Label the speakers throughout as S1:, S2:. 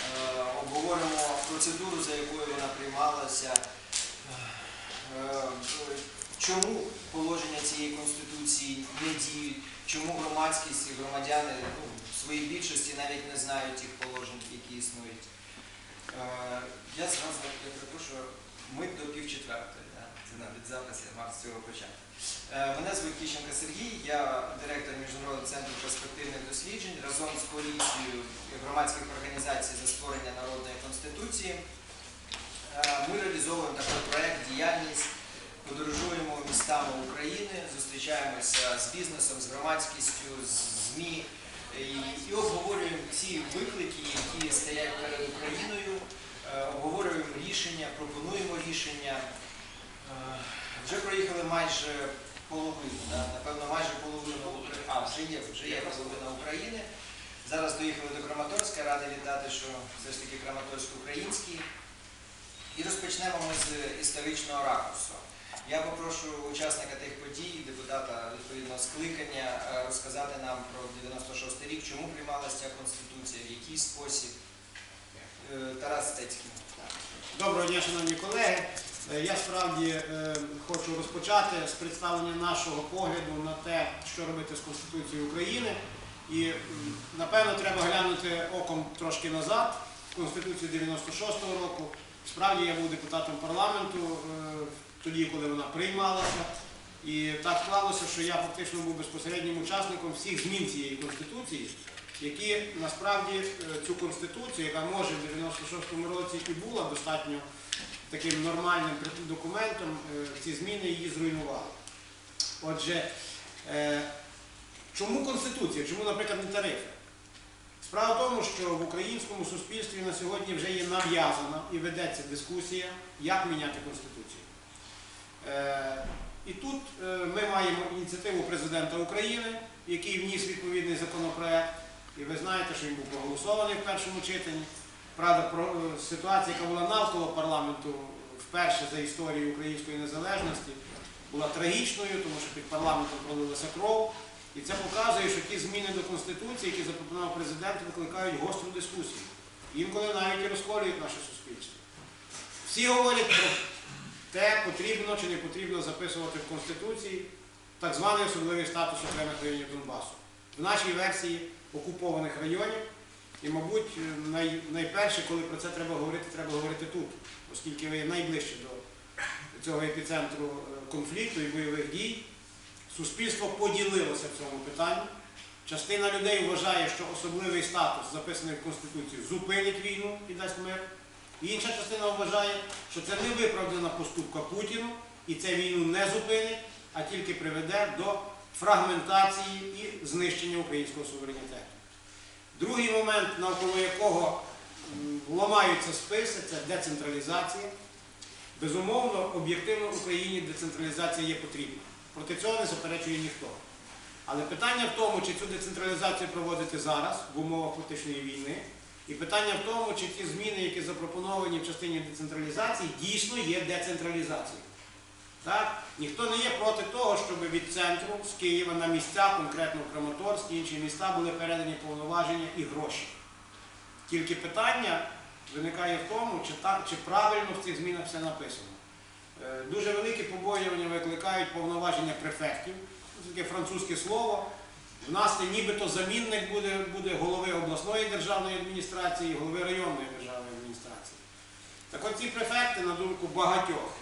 S1: Е, Обговоримо процедуру, за якою вона приймалася. Е, Чому положення цієї конституції не діють? Чому громадськість і громадяни ну, в своїй більшості навіть не знають тих положень, які існують? Е, Я зразу я перепрошую, ми до півчетвертої. да? Навіть запис, я мав з цього почати. Е, Мене звуть Кіщенко Сергій, я директор Міжнародного центру перспективних досліджень разом з коаліцією громадських організацій за створення народної конституції. Е, Ми реалізовуємо такий проект діяльність, подорожуємо містами України, зустрічаємося з бізнесом, з громадськістю, з ЗМІ і, і обговорюємо ці виклики, які стоять перед Україною, е, обговорюємо рішення, пропонуємо рішення. Е, Вже проїхали майже половину, да? напевно, майже половину України. А, вже є, вже є половина України. Зараз доїхали до Краматорська, радий вітати, що все ж таки Краматорськ український. І розпочнемо ми з історичного ракурсу. Я попрошу учасника тих подій, депутата відповідного скликання, е, розказати нам про 96 рік, чому приймалася ця конституція, в який спосіб. Е, Тарас Стецький.
S2: Доброго дня, шановні колеги. Е, Я справді е, хочу розпочати з представлення нашого погляду на те, що робити з Конституцією України. І напевно треба глянути оком трошки назад, Конституцію 96-го року. Справді я був депутатом парламенту е, тоді, коли вона приймалася. І так склалося, що я фактично був безпосереднім учасником всіх змін цієї конституції, які насправді цю конституцію, яка може в 96-му році і була достатньо таким нормальним документом, е, ці зміни її зруйнували. Отже, е, чому конституція? Чому, наприклад, не тарифи? Справа в тому, що в українському суспільстві на сьогодні вже є нав'язана і ведеться дискусія, як міняти конституцію. Е, І тут ми маємо ініціативу президента України, який вніс відповідний законопроект. І ви знаєте, що він був проголосований в першому читанні. Правда, про е, ситуація, яка була навколо парламенту вперше за історію української незалежності, була трагічною, тому що під парламентом пролилася кров. І це показує, що ті зміни до Конституції, які запропонував президент, викликають гостру дискусію. Інколи навіть і розколюють наше суспільство. Всі говорять про те, потрібно чи не потрібно записувати в Конституції так званий особливий статус окремих районів Донбасу. В нашій версії окупованих районів. І, мабуть, най, найперше, коли про це треба говорити, треба говорити тут, оскільки ви є найближче до цього епіцентру е, конфлікту і бойових дій. Суспільство поділилося в цьому питанні. Частина людей вважає, що особливий статус, записаний в Конституції, зупинить війну і дасть мир. Інша частина вважає, що це не виправдана поступка Путіну, і це війну не зупинить, а тільки приведе до фрагментації і знищення українського суверенітету. Другий момент, навколо якого ламаються списи, це децентралізація. Безумовно, об'єктивно в Україні децентралізація є потрібна. Проти цього не заперечує ніхто. Але питання в тому, чи цю децентралізацію проводити зараз в умовах фактичної війни, і питання в тому, чи ті зміни, які запропоновані в частині децентралізації, дійсно є децентралізацією. Так? Ніхто не є проти того, щоб від центру з Києва на місця, конкретно в Краматорськ інші міста, були передані повноваження і гроші. Тільки питання виникає в тому, чи, так, чи правильно в цих змінах все написано. Е, Дуже великі побоювання викликають повноваження префектів. Це таке французьке слово. В нас це нібито замінник буде, буде голови обласної державної адміністрації, голови районної державної адміністрації. Так от ці префекти, на думку багатьох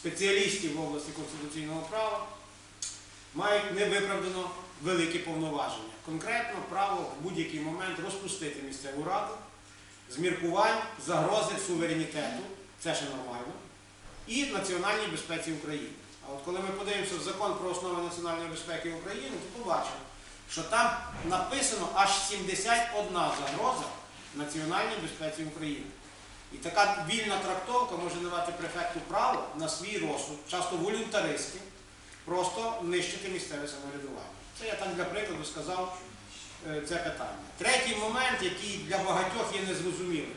S2: спеціалістів в області конституційного права, мають невиправдано великі повноваження. Конкретно право в будь-який момент розпустити місцеву раду з міркувань загрози суверенітету, це ще нормально, і національній безпеці України. А от коли ми подивимося в закон про основи національної безпеки України, то побачимо, що там написано аж 71 загроза національній безпеці України. І така вільна трактовка може давати префекту право на свій розсуд, часто волюнтаристськи, просто нищити місцеве самоврядування. Це я так для прикладу сказав е, це питання. Третій момент, який для багатьох є незрозумілим.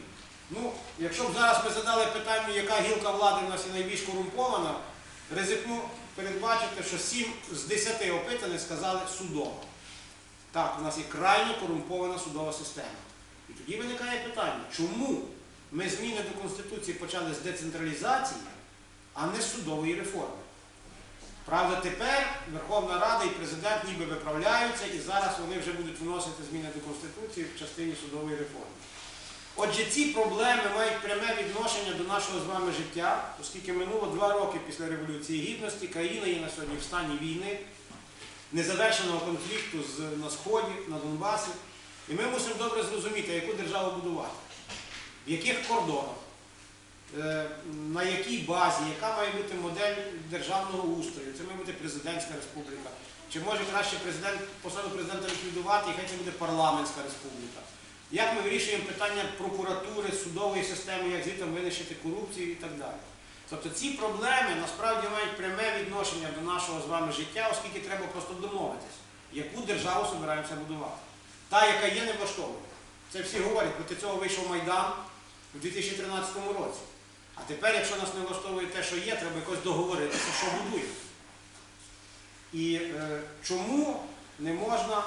S2: Ну, якщо б зараз ми задали питання, яка гілка влади в нас є найбільш корумпована, ризикну передбачити, що 7 з 10 опитаних сказали судово. Так, у нас є крайне корумпована судова система. І тоді виникає питання, чому ми зміни до Конституції почали з децентралізації, а не з судової реформи? Правда, тепер Верховна Рада і президент ніби виправляються, і зараз вони вже будуть вносити зміни до Конституції в частині судової реформи. Отже, ці проблеми мають пряме відношення до нашого з вами життя, оскільки минуло два роки після Революції Гідності, країна є на сьогодні в стані війни, незавершеного конфлікту на Сході, на Донбасі. І ми мусимо добре зрозуміти, яку державу будувати, в яких кордонах, е, на якій базі, яка має бути модель державного устрою. Це має бути президентська республіка. Чи може краще президент, посаду президента ліквідувати, і хай це буде парламентська республіка. Як ми вирішуємо питання прокуратури, судової системи, як звідти винищити корупцію і так далі. Тобто ці проблеми насправді мають пряме відношення до нашого з вами життя, оскільки треба просто домовитись, яку державу збираємося будувати. Та, яка є, не влаштовує. Це всі говорять, проти цього вийшов Майдан у 2013 році. А тепер, якщо нас не влаштовує те, що є, треба якось договоритися, що будуємо. І е, чому не можна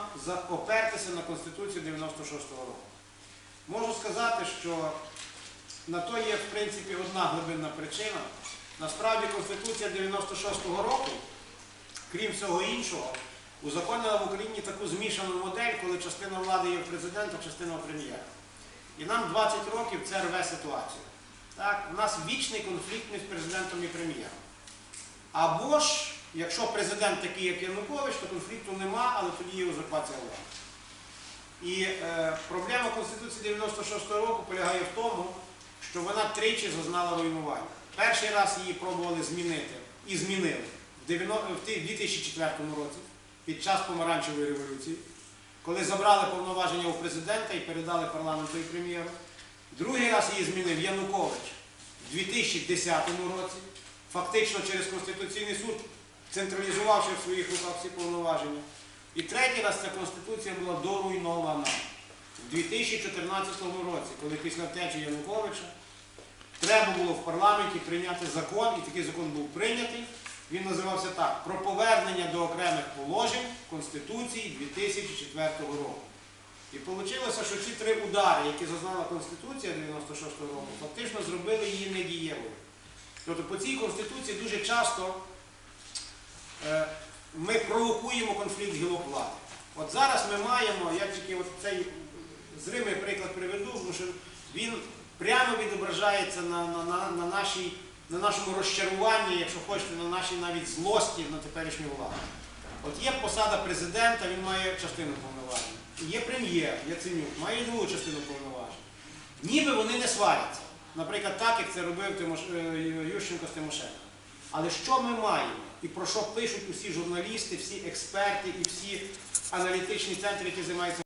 S2: опертися на Конституцію 96-го року? Можу сказати, що на то є, в принципі, одна глибинна причина. Насправді Конституція 96-го року, крім всього іншого, узаконила в Україні таку змішану модель, коли частина влади є в президента, частина у прем'єра. І нам 20 років це рве ситуацію. Так? У нас вічний конфлікт між президентом і прем'єром. Або ж, якщо президент такий, як Янукович, то конфлікту нема, але тоді є узурпація влади. І е, проблема Конституції 96-го року полягає в тому, що вона тричі зазнала руйнування. Перший раз її пробували змінити і змінили в 90 в ти- в 2004 році під час помаранчевої революції, коли забрали повноваження у президента і передали парламенту і прем'єру. Другий раз її змінив Янукович в 2010 році, фактично через Конституційний суд, централізувавши в своїх руках всі повноваження. І третій раз ця конституція була доруйнована в 2014 році, коли після втечі Януковича треба було в парламенті прийняти закон, і такий закон був прийнятий. Він називався так: про повернення до окремих положень Конституції 2004 року. І вийшло, що ці три удари, які зазнала Конституція 96 року, фактично зробили її недієвою. Тобто по цій Конституції дуже часто е, ми провокуємо конфлікт гілок влади. От зараз ми маємо, я тільки цей зримий приклад приведу, тому що він прямо відображається на, на, на, на, нашій, на нашому розчаруванні, якщо хочете, на нашій навіть злості на теперішню владу. От є посада президента, він має частину повноважень. Є прем'єр, Яценюк, має другу частину повноважень. Ніби вони не сваряться. Наприклад, так, як це робив Тимош... е, Ющенко з Тимошенко. Але що ми маємо? І про що пишуть усі журналісти, всі експерти і всі аналітичні центри, які займаються